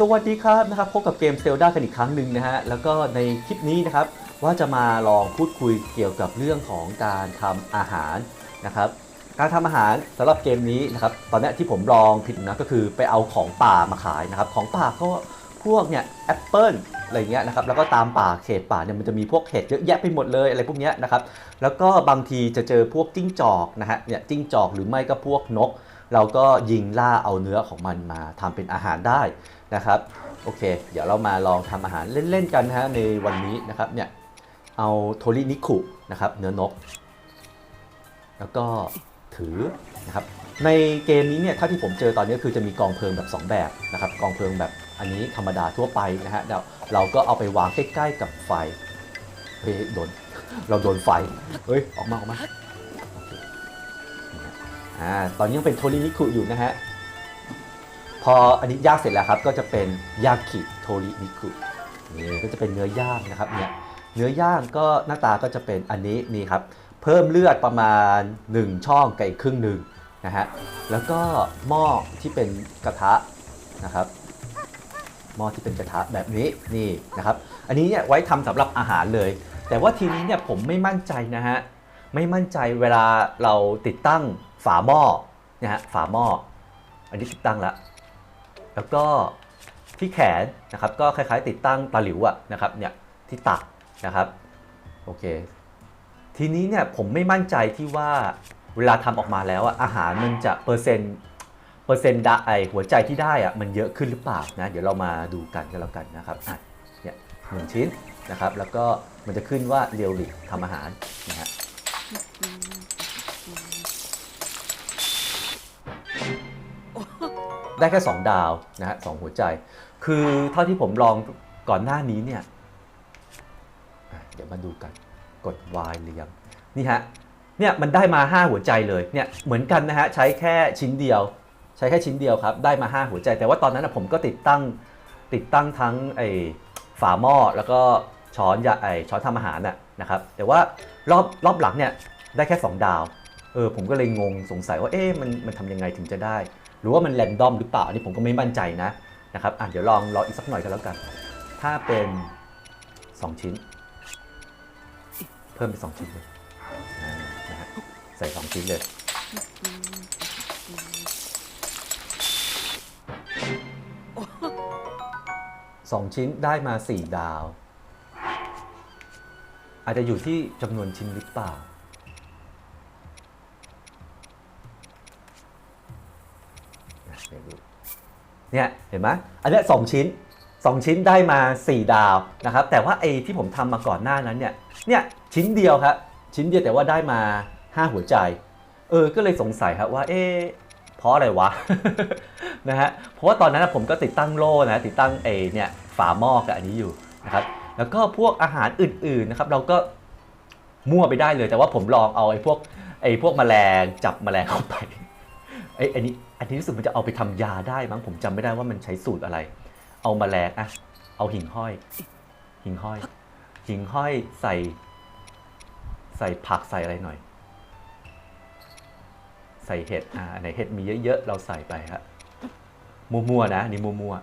สวัสดีครับนะครับพบกับเกม Zelda กันอีกครั้งหนึ่งนะฮะแล้วก็ในคลิปนี้นะครับว่าจะมาลองพูดคุยเกี่ยวกับเรื่องของการทำอาหารนะครับการทำอาหารสำหรับเกมนี้นะครับตอนนี้ที่ผมลองผิดนะก็คือไปเอาของป่ามาขายนะครับของป่าก็พวกเนี่ยแอปเปิลอะไรเงี้ยนะครับแล้วก็ตามป่าเขตป่าเนี่ยมันจะมีพวกเห็ดเยอะแยะไปหมดเลยอะไรพวกเนี้ยนะครับแล้วก็บางทีจะเจอพวกจิ้งจอกนะฮะเนี่ยจิ้งจอกหรือไม่ก็พวกนก เราก็ยิงล่าเอาเนื้อของมันมาทำเป็นอาหารได้ นะครับโอเค เดี๋ยวเรามาลองทำอาหารเล่นๆกันนะฮะในวันนี้นะครับเนี่ยเอาโทรินิคุนะครับเนื้อนก แล้วก็ถือนะครับในเกมนี้เนี่ยเท่าที่ผมเจอตอนนี้คือจะมีกองเพลิงแบบ 2 แบบนะครับกองเพลิงแบบอันนี้ธรรมดาทั่วไปนะฮะเดี๋ยวเราก็เอาไปวางใกล้ๆกับไฟเฮ้ยโดนเราโดนไฟเฮ้ยออกมาออกมาอ่าตอนนี้ยังเป็นโทรินิคุอยู่นะฮะ พออันนี้ย่างเสร็จแล้วครับก็จะเป็นยากิโทรินิคุนี่ก็จะเป็นเนื้อย่างนะครับเนี่ยเนื้อย่างก็หน้าตาก็จะเป็นอันนี้นี่ครับเพิ่มเลือดประมาณ 1 ช่องกับอีกครึ่งหนึ่งนะฮะแล้วก็หม้อที่เป็นกระทะนะครับหม้อที่เป็นกระทะแบบนี้นี่นะครับอันนี้เนี่ยไว้ทำสำหรับอาหารเลย แต่ว่าทีนี้เนี่ยผมไม่มั่นใจนะฮะไม่มั่นใจเวลาเราติดตั้งฝาหม้อนะฮะฝาหม้ออันนี้ติดตั้งแล้ว แล้วก็ที่แขนนะครับก็คล้ายๆ ติดตั้งตาหลิวอะนะครับเนี่ยที่ตักนะครับโอเคทีนี้เนี่ยผมไม่มั่นใจที่ว่าเวลาทำออกมาแล้วอาหารมันจะเปอร์เซ็นต์เปอร์เซ็นต์ดะไอหัวใจที่ได้อะมันเยอะขึ้นหรือเปล่านะเดี๋ยวเรามาดูกันกันแล้วกันนะครับอะเนี่ยหนึ่งชิ้นนะครับแล้วก็มันจะขึ้นว่าเรียวลิทำอาหารนะฮะ ได้แค่ 2 ดาวนะฮะสองหัวใจ คือเท่าที่ผมลองก่อนหน้านี้เนี่ยเดี๋ยวมาดูกันกด Y เรียงนี่ฮะเนี่ยมันได้มา 5 หัวใจเลยเนี่ยเหมือนกันนะฮะใช้แค่ชิ้นเดียว ใช้แค่ชิ้นเดียวครับ ได้มา 5 หัวใจ แต่ว่าตอนนั้นนะผมก็ติดตั้งติดตั้งทั้งไอ้ฝาหม้อแล้วก็ช้อนยาไอช้อนทำอาหารน่ะนะครับแต่ว่ารอบรอบหลังเนี่ยได้แค่ 2 ดาวเออผมก็เลยงงสงสัยว่าเอ๊ะมันมันทำยังไงถึงจะได้ หรือว่ามันแรนดอมหรือเปล่าอันนี้ผมก็ไม่มั่นใจนะนะครับอะเดี๋ยวลองรออีกสักหน่อยกันแล้วกัน ถ้าเป็น 2 ชิ้น เพิ่มเป็น 2 ชิ้นเลยนะฮะใส่ 2 ชิ้นเลยสองชิ้นได้มา 4 ดาว อาจจะอยู่ที่จำนวนชิ้นหรือเปล่า เดี๋ยวดู เนี่ยเห็นไหมอันนี้สองชิ้น 2 ชิ้นได้มา 4 ดาวนะครับแต่ว่าไอ้ที่ผมทำมาก่อนหน้านั้นเนี่ยเนี่ยชิ้นเดียวครับชิ้นเดียวแต่ว่าได้มา 5 หัวใจเออก็เลยสงสัยครับว่าเอ๊ะเพราะอะไรวะนะฮะเพราะว่าตอนนั้นผมก็ติดตั้งโล่นะติดตั้งไอ้เนี่ยฝาหม้อกับอันนี้อยู่นะครับแล้วก็พวกอาหารอื่นๆนะครับเราก็มั่วไปได้เลย แต่ว่าผมลองเอาไอ้พวกไอ้พวกแมลงจับแมลงเข้าไปไอ้อันนี้ นนี้รู้สึกมันจะเอาไปทำยาได้มั้งผมจำไม่ได้ว่ามันใช้สูตรอะไร เอามาแลงอะเอาหิ่งห้อย หิ่งห้อย หิ่งห้อยใส่ ใส่ผักใส่อะไรหน่อย ใส่เห็ดอ่าไหนเห็ดมีเยอะๆเราใส่ไปครับมัวๆนะนี่มัว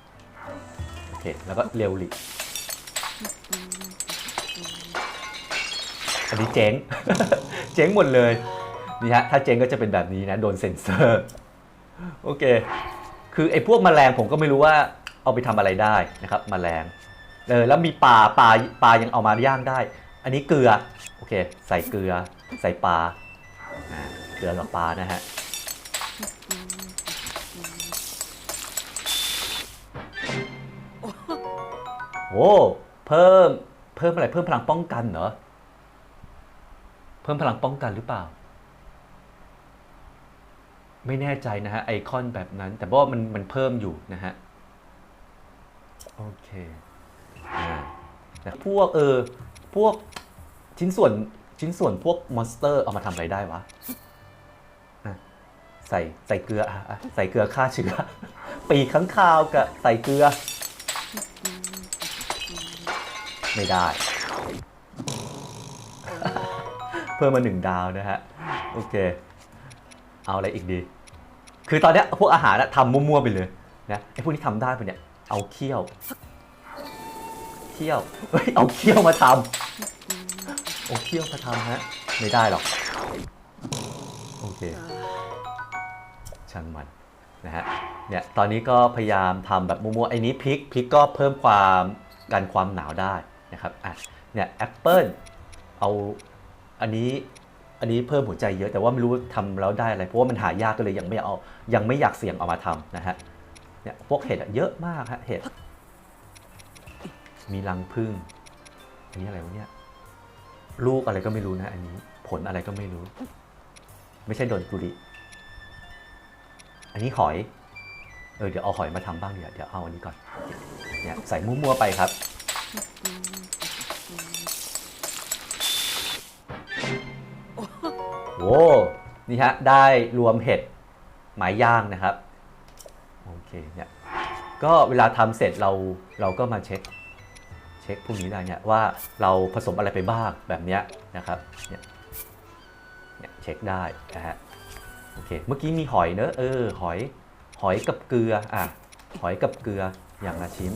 ๆโอเคแล้วก็เร็วหลิอันนี้เจ๊ง เจ๊งหมดเลย นี่ฮะ ถ้าเจ๊งก็จะเป็นแบบนี้นะ โดนเซ็นเซอร์ โอเค คือไอ้พวกแมลงผมก็ไม่รู้ว่าเอาไปทำอะไรได้นะครับแมลงเออแล้วมีปลาปลาปลายังเอามาย่างได้ อันนี้เกลือโอเค ใส่เกลือใส่ปลาอ่าเกลือกับปลานะฮะโอ้เพิ่มเพิ่มอะไรเพิ่มพลังป้องกันเหรอเพิ่มพลังป้องกันหรือเปล่า ไม่แน่ใจนะฮะไอคอนแบบนั้น แต่ว่ามันมันเพิ่มอยู่นะฮะ โอเคอ่าแต่พวกเออพวกชิ้นส่วนชิ้นส่วนพวกมอนสเตอร์เอามาทำอะไรได้วะใส่ใส่เกลืออะอะใส่เกลือฆ่าเชื้อ ปีกข้างคาวกับใส่เกลือ ไม่ได้ เพิ่มมาหนึ่งดาวนะฮะ โอเค เอาอะไรอีกดี คือตอนเนี้ยพวกอาหารอะทำมั่วๆไปเลยนะไอ้พวกนี้ทำได้ปะเนี่ย เอาเขี้ยวเขี้ยว เฮ้ย เอาเขี้ยวมาทำเอาเขี้ยวมาทำฮะ ไม่ได้หรอก โอเค ช่างมันนะฮะ เนี่ย ตอนนี้ก็พยายามทำแบบมั่วๆ ไอ้นี้พริก พริกก็เพิ่มความกันความหนาวได้นะครับ อะ เนี่ยแอปเปิลเอาอันนี้ อันนี้เพิ่มหัวใจเยอะแต่ว่าไม่รู้ทำแล้วได้อะไรเพราะว่ามันหายากก็เลยยังไม่เอายังไม่อยากเสี่ยงเอามาทำนะฮะเนี่ยพวกเห็ดอะเยอะมากฮะเห็ดมีรังผึ้งอันนี้อะไรวะเนี่ยลูกอะไรก็ไม่รู้นะ อันนี้ผลอะไรก็ไม่รู้ ไม่ใช่โดนกุริอันนี้หอยเออเดี๋ยวเอาหอยมาทำบ้างเดี๋ยวเดี๋ยวเอาอันนี้ก่อนเนี่ยใส่มั่วๆไปครับ โว้นี่ฮะ ได้รวมเห็ดหมายย่างนะครับ โอเคเนี่ยก็เวลาทำเสร็จเราเราก็มาเช็ค เช็คพวกนี้ได้เนี่ยว่าเราผสมอะไรไปบ้างแบบเนี้ยนะครับเนี่ยเนี่ยเช็คได้นะฮะโอเคเมื่อกี้มีหอยเนอะเออหอยหอยกับเกลืออะหอยกับเกลืออย่างละชิ้น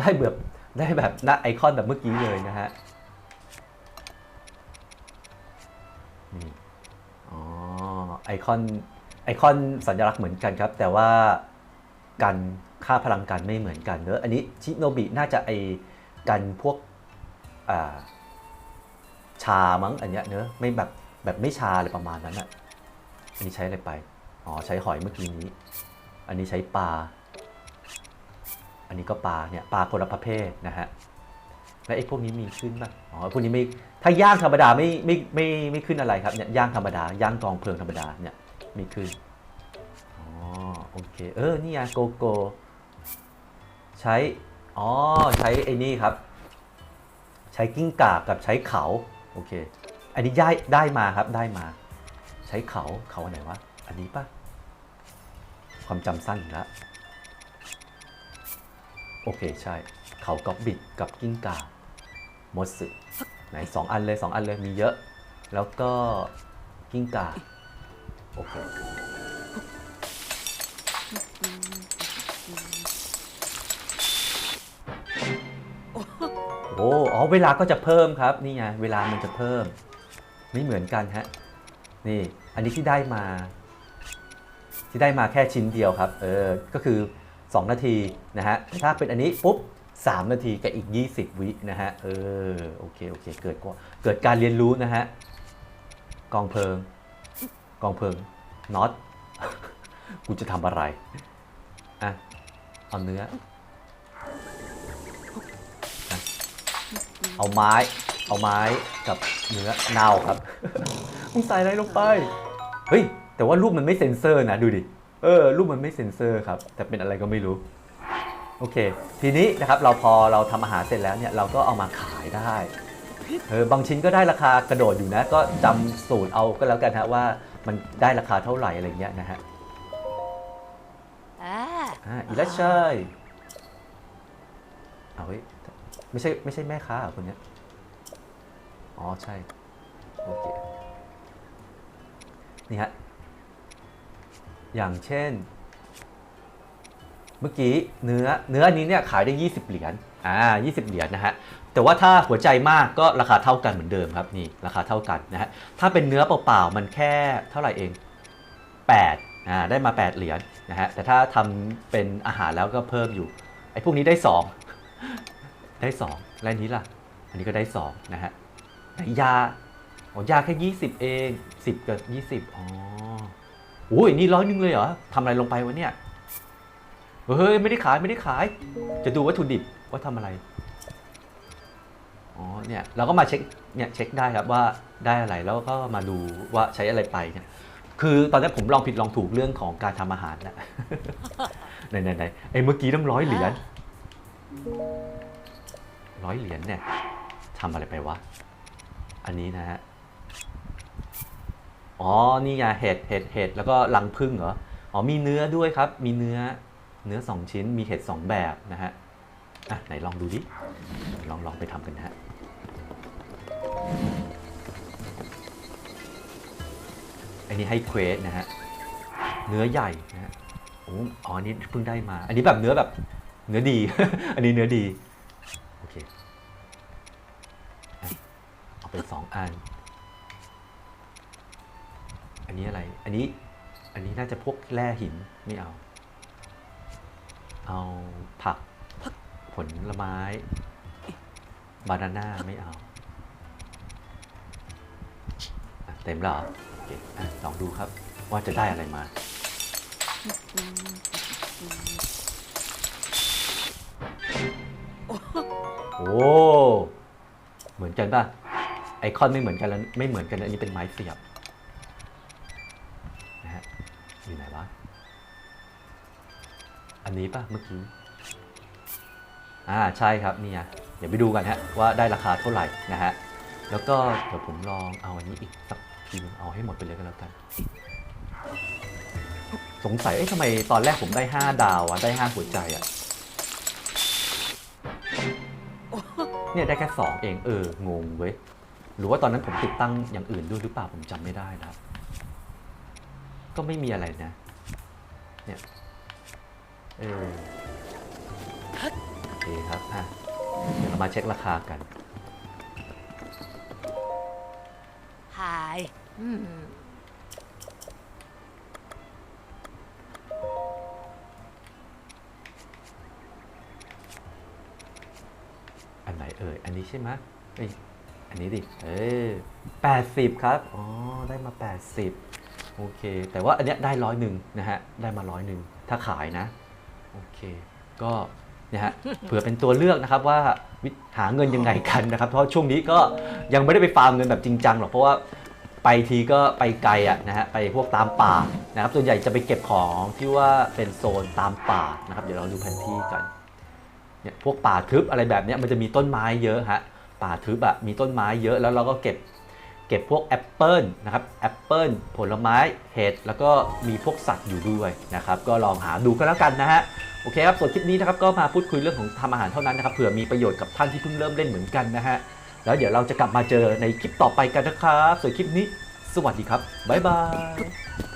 ได้แบบได้แบบหน้าไอคอนแบบเมื่อกี้เลยนะฮะนี่อ๋อไอคอนไอคอนสัญลักษณ์เหมือนกันครับ แต่ว่ากันค่าพลังกันไม่เหมือนกันเนอะอันนี้ชิโนบิน่าจะไอกันพวกอ่าชามั้งอันเนี้ยเนอะไม่แบบแบบไม่ชาอะไรประมาณนั้นอะอันนี้ใช้อะไรไป อ๋อ ใช้หอยเมื่อกี้นี้ อันนี้ใช้ปลา อันนี้ก็ปลาเนี่ยปลาคนละประเภทนะฮะแล้วไอ้พวกนี้มีขึ้นป่ะอ๋อพวกนี้ไม่ถ้าย่างธรรมดาไม่ไม่ไม่ไม่ขึ้นอะไรครับเนี่ยย่างธรรมดาย่างกองเพลิงธรรมดาเนี่ยม่ขึ้นอ๋อโอเคเออนี่ไงโกโก้ใช้อ๋อใช้ไอ้นี่ครับ ใช้กิ้งก่ากับใช้เขาโอเคอันนี้ย้ายได้มาครับได้มา ใช้เขาเขาอันไหนวะอันนี้ปะความจำสั้นอีกแล้ว โอเคใช่ เขากอบบิดกับกิ้งก่ามดสึไหนสองอันเลยสองอันเลยมีเยอะ แล้วก็กิ้งก่าโอเคโอ้อ๋อเวลาก็จะเพิ่มครับ นี่ไงเวลามันจะเพิ่ม ไม่เหมือนกันฮะ นี่ อันนี้ที่ได้มา ที่ได้มาแค่ชิ้นเดียวครับ เออ ก็คือ 2 นาทีนะฮะ ถ้าเป็นอันนี้ปุ๊บ 3 นาทีกับอีก 20 วินะฮะ เออ โอเค โอเค เกิดกเกิดการเรียนรู้นะฮะ กองเพลิง กองเพลิง น็อต กูจะทำอะไร อะ เอาเนื้อ เอาไม้ เอาไม้กับเนื้อเน่าครับมึงใส่อะไรลงไป เฮ้ย แต่ว่ารูปมันไม่เซ็นเซอร์นะ ดูดิ เออรูปมันไม่เซ็นเซอร์ครับ แต่เป็นอะไรก็ไม่รู้ โอเค ทีนี้นะครับเราพอเราทำอาหารเสร็จแล้วเนี่ยเราก็เอามาขายได้เออบางชิ้นก็ได้ราคากระโดดอยู่นะ ก็จำสูตรเอาก็แล้วกันฮะว่ามันได้ราคาเท่าไหร่อะไรเงี้ยนะฮะอ่าอ่าอีลัชชัยเอาเฮ้ยไม่ใช่ไม่ใช่แม่ค้าเหรอคนเนี้ยอ๋อใช่โอเคนี่ฮะ อย่างเช่น เมื่อกี้เนื้อเนื้อนี้เนี่ยขายได้ 20 เหรียญอ่า20 เหรียญนะฮะแต่ว่าถ้าหัวใจมากก็ราคาเท่ากันเหมือนเดิมครับนี่ราคาเท่ากันนะฮะถ้าเป็นเนื้อเปล่าๆมันแค่เท่าไหร่เอง 8อ่าได้มา 8 เหรียญนะฮะแต่ถ้าทำเป็นอาหารแล้วก็เพิ่มอยู่ไอ้พวกนี้ได้ 2 ได้ 2 และนี้ล่ะ อันนี้ก็ได้2นะฮะยาอ๋อยาแค่ 20 เอง 10 กับ 20อ๋อ โอ้ยนี่ร้อยหนึงเลยเหรอทำอะไรลงไปวะเนี่ยเฮ้ยไม่ได้ขายไม่ได้ขาย จะดูวัตถุดิบว่าทำอะไรอ๋อเนี่ยเราก็มาเช็คเนี่ยเช็คได้ครับว่าได้อะไรแล้วก็มาดูว่าใช้อะไรไปเนี่ยคือตอนนี้ผมลองผิดลองถูกเรื่องของการทำอาหารนะไหนไหนไหนไอ้เมื่อกี้ต้องร้อยเหรียญร้อยเหรียญเนี่ยทำอะไรไปวะ อันนี้นะฮะ อ๋อ นี่ไงเห็ด เห็ด เห็ด แล้วก็รังผึ้งเหรอ อ๋อ มีเนื้อด้วยครับ มีเนื้อ เนื้อ 2 ชิ้น มีเห็ด 2 แบบนะฮะ อะ ไหนลองดูดิ ลองลองไปทำกันนะฮะ อันนี้ให้เควสนะฮะ เนื้อใหญ่นะฮะโอ้อ๋ออันนี้เพิ่งได้มา อันนี้แบบเนื้อแบบ เนื้อดี อันนี้เนื้อดี โอเค เอาไปสองอัน อันนี้อะไร อันนี้ อันนี้น่าจะพวกแร่หินไม่เอา เอาผัก ผลไม้ บานาน่าไม่เอาอะเต็มแล้วเหรอโอเคอะลองดูครับว่าจะได้อะไรมา โอ้ เหมือนกันป่ะ ไอคอนไม่เหมือนกันแล้วไม่เหมือนกันแล้วอันนี้เป็นไม้เสียบ นนี้ป่ะเมื่อกี้ อ่าใช่ครับเนี่ยเดี๋ยวไปดูกันฮะว่าได้ราคาเท่าไหร่นะฮะ แล้วก็เดี๋ยวผมลองเอาอันนี้อีกสักทีนึงเอาให้หมดไปเลยก็แล้วกัน สงสัยเอ๊ะทำไมตอนแรกผมได้ 5 ดาวอะได้ 5 หัวใจอะเนี่ยได้แค่ 2 เองเอองงเว้ยหรือว่าตอนนั้นผมติดตั้งอย่างอื่นด้วยหรือเปล่าผมจำไม่ได้นะครับ ก็ไม่มีอะไรนะ เนี่ย เออโอเคครับอะเดี๋ยวเรามาเช็คราคากัน Hi. Hmm. อันไหนเอ่ย อันนี้ใช่ไหมเอ้ยอันนี้ดิ เออแปดสิบครับ อ๋อ ได้มา80โอเค แต่ว่าอันเนี้ยได้ร้อยหนึ่งนะฮะ ได้มาร้อยหนึ่ง ถ้าขายนะ โอเค ก็เนี่ยฮะเผื่อเป็นตัวเลือกนะครับว่าหาเงินยังไงกันนะครับ เพราะช่วงนี้ก็ยังไม่ได้ไปฟาร์มเงินแบบจริงจังหรอกเพราะว่าไปทีก็ไปไกลอะนะฮะไปพวกตามป่านะครับส่วนใหญ่จะไปเก็บของที่ว่าเป็นโซนตามป่านะครับ เดี๋ยวเราดูแผนที่กันเนี่ยพวกป่าทึบอะไรแบบเนี้ยมันจะมีต้นไม้เยอะฮะป่าทึบอะมีต้นไม้เยอะแล้วเราก็เก็บ เก็บพวกแอปเปิลนะครับแอปเปิลผลไม้เห็ดแล้วก็มีพวกสัตว์อยู่ด้วยนะครับก็ลองหาดูก็แล้วกันนะฮะโอเคครับส่วนคลิปนี้นะครับก็มาพูดคุยเรื่องของทำอาหารเท่านั้นนะครับเผื่อมีประโยชน์กับท่านที่เพิ่งเริ่มเล่นเหมือนกันนะฮะแล้วเดี๋ยวเราจะกลับมาเจอในคลิปต่อไปกันนะครับส่วนคลิปนี้ สวัสดีครับบ๊ายบาย